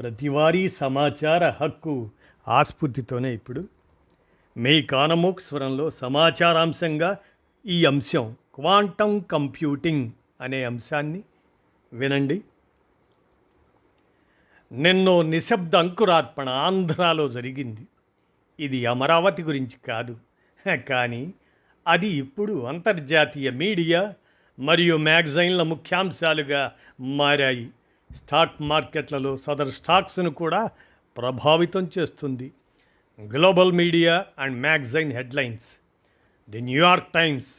ప్రతివారీ సమాచార హక్కు ఆస్ఫూర్తితోనే ఇప్పుడు. మే కానమోక్ స్వరంలో సమాచారాంశంగా ఈ అంశం క్వాంటం కంప్యూటింగ్ అనే అంశాన్ని వినండి. నిన్నో నిశ్శబ్ద అంకురార్పణ ఆంధ్రాలో జరిగింది. ఇది అమరావతి గురించి కాదు. కానీ అది ఇప్పుడు అంతర్జాతీయ మీడియా మరియు మ్యాగజైన్ల ముఖ్యాంశాలుగా మారాయి. స్టాక్ మార్కెట్లలో సదర్ స్టాక్స్ను కూడా ప్రభావితం చేస్తుంది. Global media and magazine headlines the New York times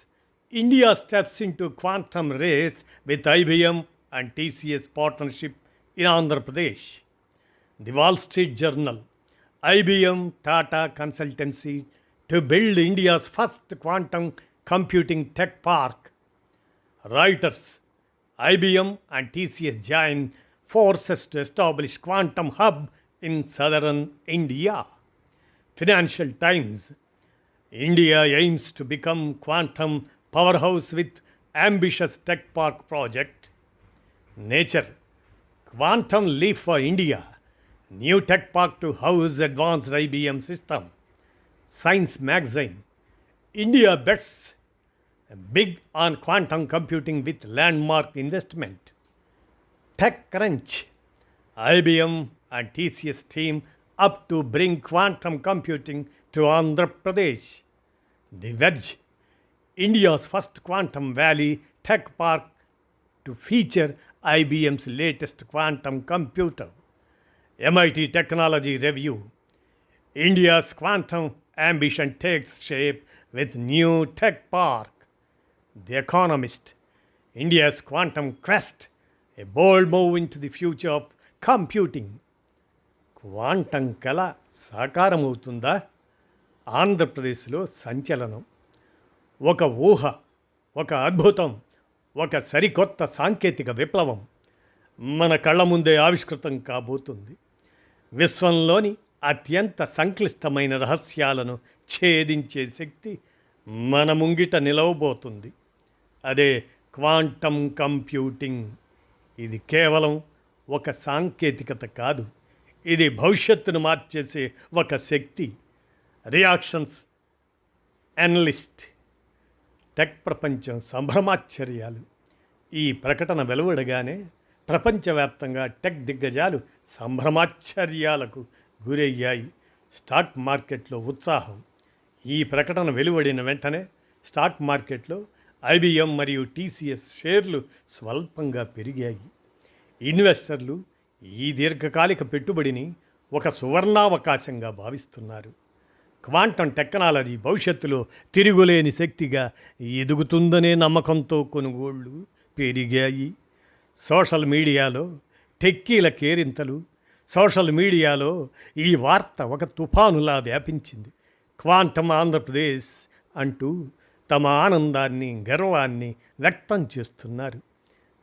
India steps into quantum race with IBM and TCS partnership in Andhra Pradesh. The Wall Street Journal IBM Tata consultancy to build India's first quantum computing tech park. Reuters IBM and TCS join forces to establish quantum hub in southern India. Financial Times, India aims to become quantum powerhouse with ambitious tech park project. Nature, quantum leap for India. New tech park to house advanced IBM system. Science magazine, India bets big on quantum computing with landmark investment. TechCrunch, IBM and TCS team up to bring quantum computing to Andhra Pradesh. The Verge, India's first quantum valley tech park to feature IBM's latest quantum computer. MIT Technology Review, India's quantum ambition takes shape with new tech park. The Economist, India's quantum quest, a bold move into the future of computing quantum కళ సాకారమవుతుందా? ఆంధ్రప్రదేశ్లో సంచలనం. ఒక ఊహ ఒక అద్భుతం ఒక సరికొత్త సాంకేతిక విప్లవం మన కళ్ళ ముందే ఆవిష్కృతం కాబోతుంది. విశ్వంలోని అత్యంత సంక్లిష్టమైన రహస్యాలను ఛేదించే శక్తి మన ముంగిట నిలవబోతుంది. అదే క్వాంటమ్ కంప్యూటింగ్. ఇది కేవలం ఒక సాంకేతికత కాదు. ఇది భవిష్యత్తును మార్చేసే ఒక శక్తి. రియాక్షన్స్. అనలిస్ట్ టెక్ ప్రపంచం సంభ్రమాశ్చర్యాలు. ఈ ప్రకటన వెలువడగానే ప్రపంచవ్యాప్తంగా టెక్ దిగ్గజాలు సంభ్రమాశ్చర్యాలకు గురయ్యాయి. స్టాక్ మార్కెట్లో ఉత్సాహం. ఈ ప్రకటన వెలువడిన వెంటనే స్టాక్ మార్కెట్లో ఐబిఎం మరియు టీసీఎస్ షేర్లు స్వల్పంగా పెరిగాయి. ఇన్వెస్టర్లు ఈ దీర్ఘకాలిక పెట్టుబడిని ఒక సువర్ణావకాశంగా భావిస్తున్నారు. క్వాంటం టెక్నాలజీ భవిష్యత్తులో తిరుగులేని శక్తిగా ఎదుగుతుందనే నమ్మకంతో కొనుగోళ్ళు పెరిగాయి. సోషల్ మీడియాలో టెక్కీల కేరింతలు సోషల్ మీడియాలో ఈ వార్త ఒక తుఫానులా వ్యాపించింది. క్వాంటమ్ ఆంధ్రప్రదేశ్ అంటూ తమ ఆనందాన్ని గర్వాన్ని వ్యక్తం చేస్తున్నారు.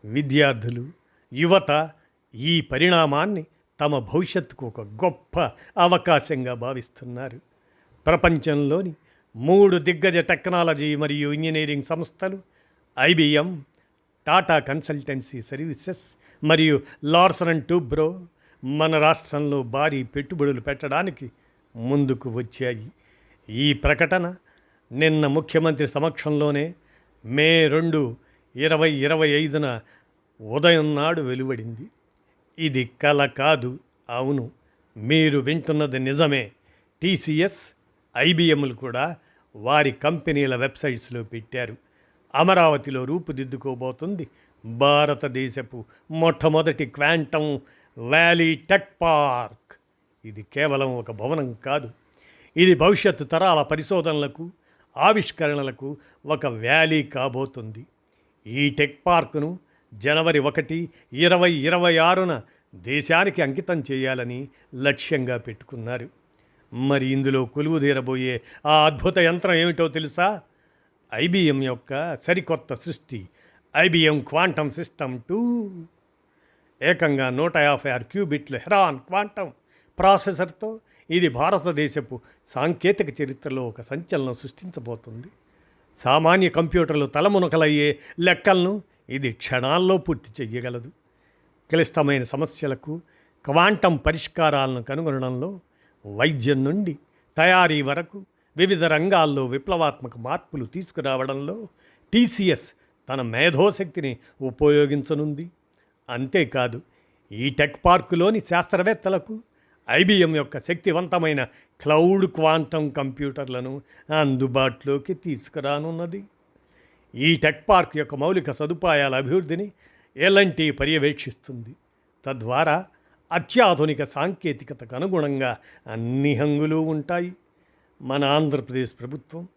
విద్యార్థులు యువత ఈ పరిణామాన్ని తమ భవిష్యత్తుకు ఒక గొప్ప అవకాశంగా భావిస్తున్నారు. ప్రపంచంలోని మూడు దిగ్గజ టెక్నాలజీ మరియు ఇంజనీరింగ్ సంస్థలు ఐబిఎం టాటా కన్సల్టెన్సీ సర్వీసెస్ మరియు లార్సన్ అండ్ టూబ్రో మన రాష్ట్రంలో భారీ పెట్టుబడులు పెట్టడానికి ముందుకు వచ్చాయి. ఈ ప్రకటన నిన్న ముఖ్యమంత్రి సమక్షంలోనే మే రెండు ఇరవై ఇరవై ఐదున ఉదయం నాడు వెలువడింది. ఇది కల కాదు అవును. మీరు వింటున్నది నిజమే. టీసీఎస్ ఐబిఎంలు కూడా వారి కంపెనీల వెబ్సైట్స్లో పెట్టారు. అమరావతిలో రూపుదిద్దుకోబోతుంది భారతదేశపు మొట్టమొదటి క్వాంటమ్ వ్యాలీ టెక్ పార్క్. ఇది కేవలం ఒక భవనం కాదు. ఇది భవిష్యత్తు తరాల పరిశోధనలకు ఆవిష్కరణలకు ఒక వ్యాలీ కాబోతుంది. ఈ టెక్ పార్క్ను జనవరి ఒకటి ఇరవై ఇరవై ఆరున దేశానికి అంకితం చేయాలని లక్ష్యంగా పెట్టుకున్నారు. మరి ఇందులో కొలువు తీరబోయే ఆ అద్భుత యంత్రం ఏమిటో తెలుసా? ఐబిఎం యొక్క సరికొత్త సృష్టి ఐబిఎం క్వాంటమ్ సిస్టమ్ టూ. ఏకంగా నూట యాభై ఆరు క్యూబిట్లు హెరాన్ క్వాంటమ్ ప్రాసెసర్తో ఇది భారతదేశపు సాంకేతిక చరిత్రలో ఒక సంచలనం సృష్టించబోతుంది. సామాన్య కంప్యూటర్లు తలమునకలయ్యే లెక్కలను ఇది క్షణాల్లో పూర్తి చెయ్యగలదు. క్లిష్టమైన సమస్యలకు క్వాంటం పరిష్కారాలను కనుగొనడంలో వైద్యం నుండి తయారీ వరకు వివిధ రంగాల్లో విప్లవాత్మక మార్పులు తీసుకురావడంలో టీసీఎస్ తన మేధోశక్తిని ఉపయోగించనుంది. అంతేకాదు ఈ టెక్ పార్కులోని శాస్త్రవేత్తలకు ఐబిఎం యొక్క శక్తివంతమైన క్లౌడ్ క్వాంటం కంప్యూటర్లను అందుబాటులోకి తీసుకురానున్నది. ఈ టెక్ పార్క్ యొక్క మౌలిక సదుపాయాల అభివృద్ధిని ఎల్ఎన్టీ పర్యవేక్షిస్తుంది. తద్వారా అత్యాధునిక సాంకేతికతకు అనుగుణంగా అన్ని హంగులు ఉంటాయి. మన ఆంధ్రప్రదేశ్ ప్రభుత్వం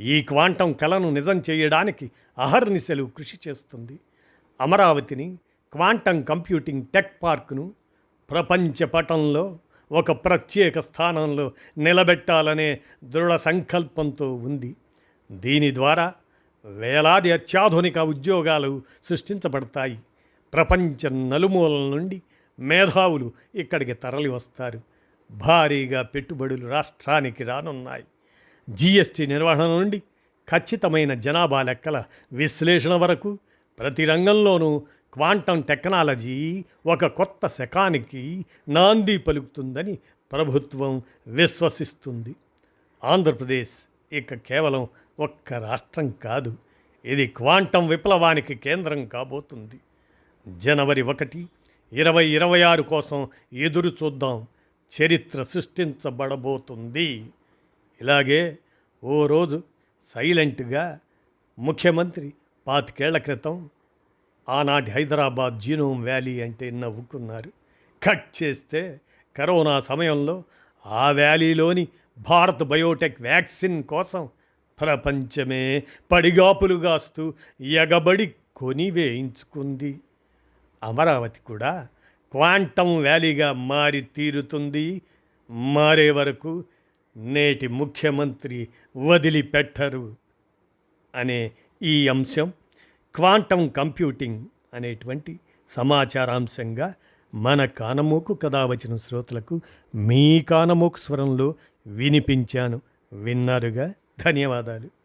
ఈ క్వాంటం కళను నిజం చేయడానికి అహర్నిశలు కృషి చేస్తుంది. అమరావతిని క్వాంటం కంప్యూటింగ్ టెక్ పార్క్ను ప్రపంచ పటంలో ఒక ప్రత్యేక స్థానంలో నిలబెట్టాలనే దృఢ సంకల్పంతో ఉంది. దీని ద్వారా వేలాది అత్యాధునిక ఉద్యోగాలు సృష్టించబడతాయి. ప్రపంచ నలుమూలల నుండి మేధావులు ఇక్కడికి తరలి వస్తారు. భారీగా పెట్టుబడులు రాష్ట్రానికి రానున్నాయి. జీఎస్టీ నిర్వహణ నుండి ఖచ్చితమైన జనాభా లెక్కల విశ్లేషణ వరకు ప్రతి రంగంలోనూ క్వాంటం టెక్నాలజీ ఒక కొత్త శకానికి నాంది పలుకుతుందని ప్రభుత్వం విశ్వసిస్తుంది. ఆంధ్రప్రదేశ్ ఇక కేవలం ఒక్క రాష్ట్రం కాదు ఇది క్వాంటం విప్లవానికి కేంద్రం కాబోతుంది. జనవరి ఒకటి ఇరవై ఇరవై ఆరు కోసం ఎదురు చూద్దాం. చరిత్ర సృష్టించబడబోతుంది. ఇలాగే ఓ రోజు సైలెంట్గా ముఖ్యమంత్రి పాతికేళ్ళ క్రితం ఆనాటి హైదరాబాద్ జీనోమ్ వ్యాలీ అంటే నవ్వుకున్నారు. కట్ చేస్తే కరోనా సమయంలో ఆ వ్యాలీలోని భారత్ బయోటెక్ వ్యాక్సిన్ కోసం ప్రపంచమే పడిగాపులుగాస్తూ ఎగబడి కొని వేయించుకుంది. అమరావతి కూడా క్వాంటమ్ వ్యాలీగా మారి తీరుతుంది. మారే వరకు నేటి ముఖ్యమంత్రి వదిలిపెట్టరు అనే ఈ అంశం క్వాంటం కంప్యూటింగ్ అనేటువంటి సమాచారాంశంగా మన కానమోకు కథ వచ్చిన శ్రోతలకు మీ కానమోకు స్వరంలో వినిపించాను. విన్నారుగా? ధన్యవాదాలు.